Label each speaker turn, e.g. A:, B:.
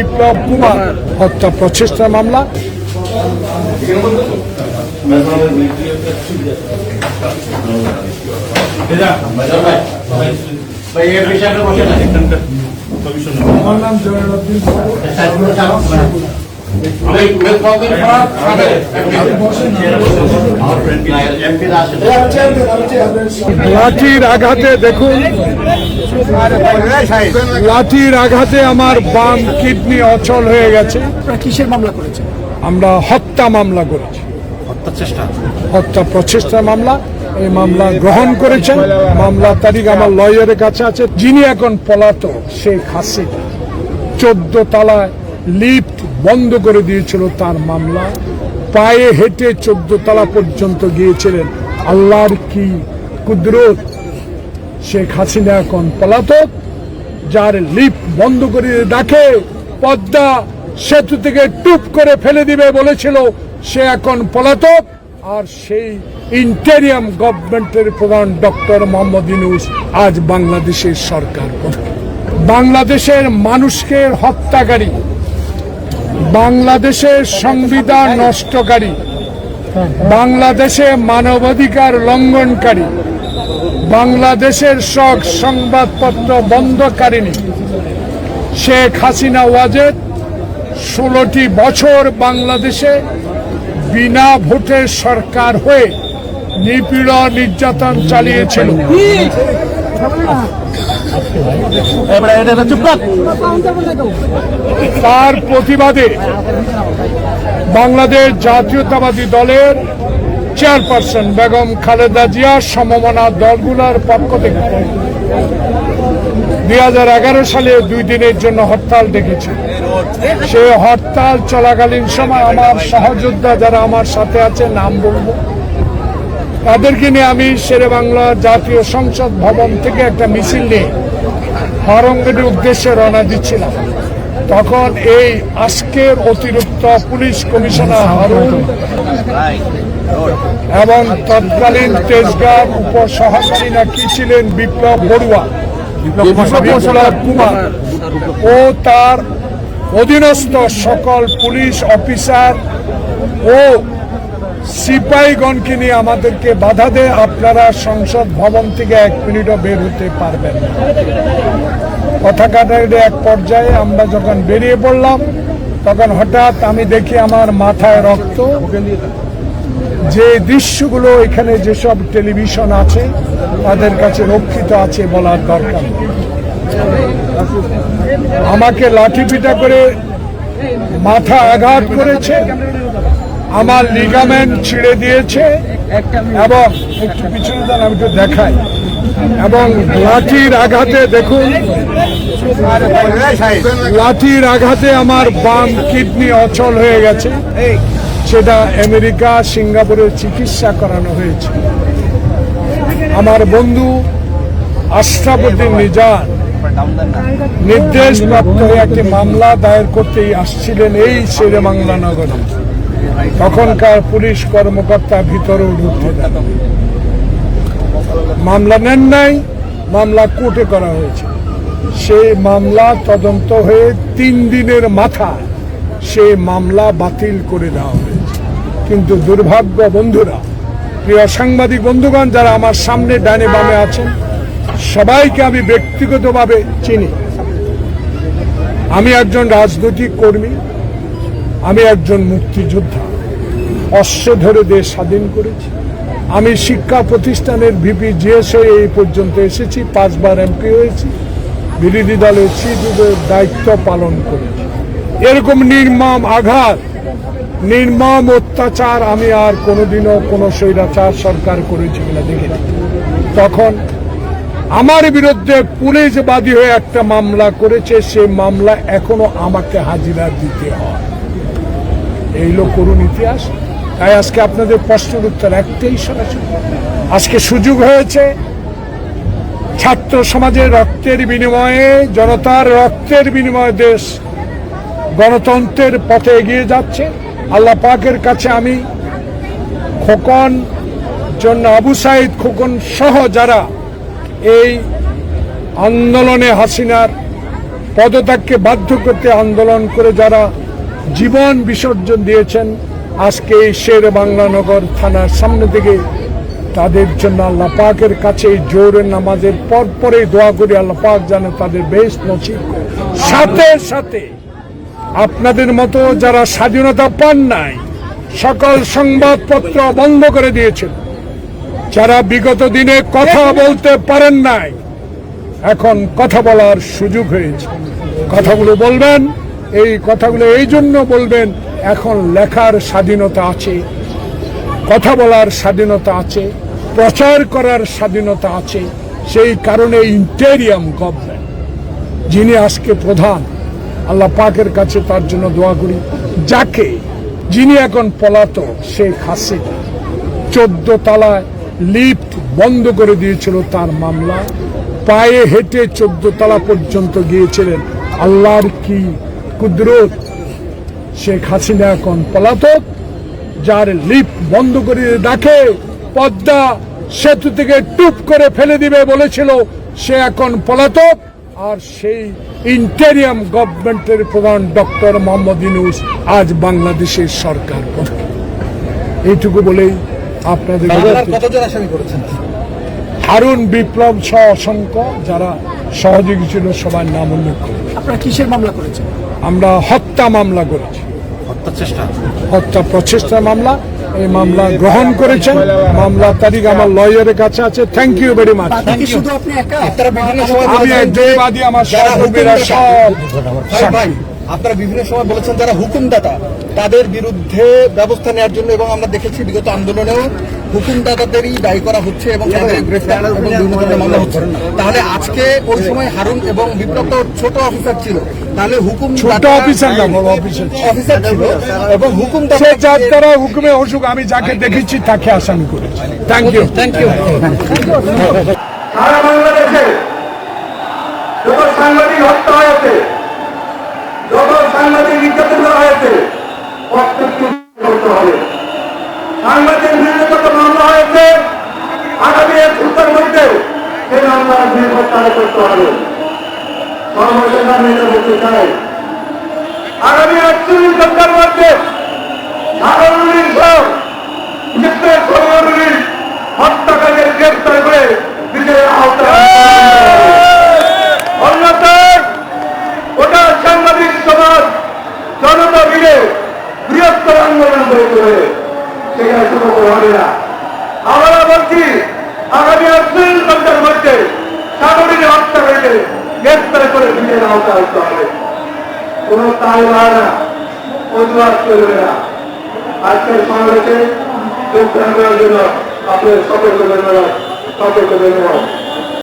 A: বিপ্লব কুমার হত্যা প্রচেষ্টা মামলা। আমার নাম জয়নুদ্দিন লাঠির আঘাতে দেখুন। লাঠির আঘাতে আমার বাম কিডনি অচল হয়ে গেছে।
B: কিসের মামলা করেছে
A: আমরা হত্যা মামলা করেছি।
B: হত্যা
A: প্রচেষ্টা মামলা। এই মামলা গ্রহণ করেছেন। মামলা তারিখ আমার লয়ারের কাছে আছে। যিনি এখন পলাতক শেখ হাসিনা। চোদ্দ তলায় লিফট বন্ধ করে দিয়েছিল তার মামলা। পায়ে হেঁটে চোদ্দ তলা পর্যন্ত গিয়েছিলেন। আল্লাহর কি কুদরত? শেখ হাসিনা এখন পলাতক, যার লিফট বন্ধ করে ডাকে, পদ্মা সেতু থেকে টুপ করে ফেলে দিবে বলেছিল, সে এখন পলাতক। আর সেই ইন্টেরিয়াম গভর্নমেন্টের প্রধান ডক্টর মোহাম্মদ ইউনুস আজ বাংলাদেশের সরকার। বাংলাদেশের মানুষকে হত্যাকারী বাংলাদেশের সংবিধান নষ্টকারী, বাংলাদেশে মানবাধিকার লঙ্ঘনকারী, বাংলাদেশের সব সংবাদপত্র বন্ধকারিণী। শেখ হাসিনা ওয়াজেদ ষোলোটি বছর বাংলাদেশে বিনা ভোটের সরকার হয়ে নিপীড়ন নির্যাতন চালিয়েছিল। তার প্রতিবাদে বাংলাদেশ জাতীয়তাবাদী দলের চেয়ারপারসন বেগম খালেদা জিয়া সমমনা দলগুলোর পক্ষ থেকে দুই হাজার এগারো সালে দুই দিনের জন্য হরতাল ডেকেছে। সে হরতাল চলাকালীন সময় আমার সহযোদ্ধা যারা আমার সাথে আছে নাম বলব। তাদেরকে নিয়ে আমি শেরে বাংলা জাতীয় সংসদ ভবন থেকে একটা মিছিল নিয়ে হরঙ্গের উদ্দেশ্যে রওনা দিচ্ছিলাম। তখন এই আজকের অতিরিক্ত পুলিশ কমিশনার হারুন এবং তৎকালীন তেজগাঁও উপসহকারী না কি ছিলেন বিপ্লব বড়ুয়া কুমার ও তার অধীনস্থ সকল পুলিশ অফিসার ও সিপাহীগণকে নিয়ে আমাদেরকে বাধা দেয় আপনারা সংসদ ভবন থেকে এক মিনিটও বের হতে পারবেন কথা কাটাকাটি এক পর্যায়ে আমরা যখন বেরিয়ে পড়লাম, তখন হঠাৎ আমি দেখি আমার মাথায় রক্ত। যে দৃশ্যগুলো এখানে যেসব টেলিভিশন আছে, তাদের কাছে রক্ষিত আছে বলার দরকার আমাকে লাঠি পিটা করে মাথা আঘাত করেছে। আমার লিগামেন্ট ছিঁড়ে দিয়েছে এবং একটু পিছনে দাঁড়ান আমি একটু দেখাই। এবং লাঠির আঘাতে দেখুন, লাঠির আঘাতে আমার বাম কিডনি অচল হয়ে গেছে। সেটা আমেরিকা, সিঙ্গাপুরে চিকিৎসা করানো হয়েছে। আমার বন্ধু আশরাফুদ্দিন নিজান নির্দেশ প্রাপ্ত হয়ে একটি মামলা দায়ের করতেই আসছিলেন এই শেরে বাংলা নগরে। তখনকার পুলিশ কর্মকর্তা ভিতরেও ঢুকতে মামলা নেন নাই, মামলা কোর্টে করা হয়েছে। সেই মামলা তদন্ত হয়ে তিন দিনের মাথায় সেই মামলা বাতিল করে দেওয়া হয়েছে। কিন্তু দুর্ভাগ্য বন্ধুরা, প্রিয় সাংবাদিক বন্ধুগণ, যারা আমার সামনে ডানে বামে আছেন, সবাইকে আমি ব্যক্তিগতভাবে চিনি। আমি একজন রাজনৈতিক কর্মী আমি একজন মুক্তিযোদ্ধা। অশ্ব ধরে দেশ স্বাধীন করেছি। আমি শিক্ষা প্রতিষ্ঠানের ভিপি জিএস হয়ে এই পর্যন্ত এসেছি, পাঁচবার এমপি হয়েছি, বিরোধী দলের চিফের দায়িত্ব পালন করেছি। এরকম নির্মম আঘাত, নির্মম অত্যাচার আমি আর কোনোদিনও কোনো স্বৈরাচার সরকার করেছি কিনা দেখিনি তখন আমার বিরুদ্ধে পুলিশ বাদী হয়ে একটা মামলা করেছে সেই মামলা এখনও আমাকে হাজিরা দিতে হয়। এই লোক করুন ইতিহাস। তাই আজকে আপনাদের প্রশ্নের উত্তর একটাই সরাসরি। আজকে সুযোগ হয়েছে, ছাত্র সমাজের রক্তের বিনিময়ে, জনতার রক্তের বিনিময়ে দেশ গণতন্ত্রের পথে এগিয়ে যাচ্ছে। আল্লাহ পাকের কাছে আমি খোকন জন্য আবু সাইদ খোকন সহ যারা এই আন্দোলনে হাসিনার পদত্যাগকে বাধ্য করতে আন্দোলন করে যারা জীবন বিসর্জন দিয়েছেন। আজকে শের বাংলানগর থানার সামনে থেকে তাদের জন্য আল্লাহ পাকের কাছে জোরের নামাজের পর পরে দোয়া করি, আল্লাহ পাক যেন তাদের বেশ করে। সাথে সাথে আপনাদের মতো যারা স্বাধীনতা পান নাই, সকল সংবাদপত্র বন্ধ করে দিয়েছিল যারা বিগত দিনে কথা বলতে পারেন নাই, এখন কথা বলার সুযোগ হয়েছে। কথাগুলো বলবেন এই কথাগুলো এই জন্য বলবেন, এখন লেখার স্বাধীনতা আছে, কথা বলার স্বাধীনতা আছে, প্রচার করার স্বাধীনতা আছে, সেই কারণে ইন্টেরিয়াম গভর্নমেন্ট, যিনি আজকে প্রধান, আল্লাহ পাকের কাছে তার জন্য দোয়া করি, যাকে, যিনি এখন পলাতক, শেখ হাসিনা, চোদ্দ তলায় লিফট বন্ধ করে দিয়েছিল তার মামলা পায়ে হেঁটে চোদ্দ তলা পর্যন্ত গিয়েছিলেন, আল্লাহর কি কুদরত শেখ হাসিনা এখন পলাতক যার লিপ বন্ধ করে ডাকে পদ্মা সেতু থেকে টুপ করে ফেলে দিবে বলেছিল সে এখন পলাতক। আর সেই ইন্টেরিয়াম গভর্নমেন্টের প্রধান ডক্টর মোহাম্মদ ইনুস আজ বাংলাদেশের সরকার প্রধান এইটুকু বলেই আপনাদের
B: কতজন আসামি করেছেন?
A: হারুন বিপ্লব সহ অসংখ্য যারা সহযোগী ছিল সবার নাম উল্লেখ করি
B: আপনারা কিসের মামলা করেছেন?
A: আমরা হত্যা মামলা করেছি।
B: হত্যা চেষ্টা?
A: হত্যা প্রচেষ্টা মামলা এই মামলা গ্রহণ করেছেন। মামলা তারিখ আমার লয়ারের কাছে আছে। থ্যাংক ইউ ভেরি মাচ
B: শুধু আপনি একা? বিভিন্ন সময়
A: আমি
B: বলেছেন
A: একজন বাদী আমার
B: যারা
A: সহকর্মীরা সব
B: আপনারা বিভিন্ন সময় বলেছেন যারা হুকুমদাতা তাদের বিরুদ্ধে ব্যবস্থা নেওয়ার জন্য এবং আমরা দেখেছি বিগত আন্দোলনেও হুকুমদাতাদেরই দায়ী করা হচ্ছে এবং তাদের গ্রেফতার এবং বিভিন্ন মামলা হচ্ছে। তাহলে আজকে ওই সময় হারুন এবং বিপ্লব তো ছোট অফিসার ছিল। তাহলে হুকুম
A: ছোট অফিসার না বড় অফিসার
B: অফিসার ছিল এবং হুকুম
A: সে দ্বারা হুকুমে অসুখ আমি যাকে দেখেছি তাকে আসামি করেছি। থ্যাংক ইউ
B: থ্যাংক ইউ
C: সারা বাংলাদেশে যত সাংবাদিক হত্যা হয়েছে যত সাংবাদিক নির্যাতন করা হয়েছে প্রত্যেকটি করতে হবে। হয়েছে আগামী এক সপ্তাহের মধ্যে সেই মামলা নির্বাচন করতে হবে। সর্বশেষ আমি এটা বলতে চাই, আগামী একচল্লিশ ঘণ্টার মধ্যে সাধারণ সৌরুলির হত্যাকারীদের গ্রেফতার করে বিচারের আওতায় আনতে হবে। অন্যথায় ওটা সাংবাদিক সমাজ জনতা মিলে বৃহত্তর আন্দোলন গড়ে তোলে সেখানে শুরু হবে না আমরা বলছি আগামী আটচল্লিশ ঘণ্টার মধ্যে সাগরীর গ্রেফতার করে বিচারের আওতা আনতে হবে কোন হয় না প্রতিবাদ চলবে না। আজকের সমাবেশে যোগদান করার জন্য আপনাদের সকলকে ধন্যবাদ সকলকে ধন্যবাদ।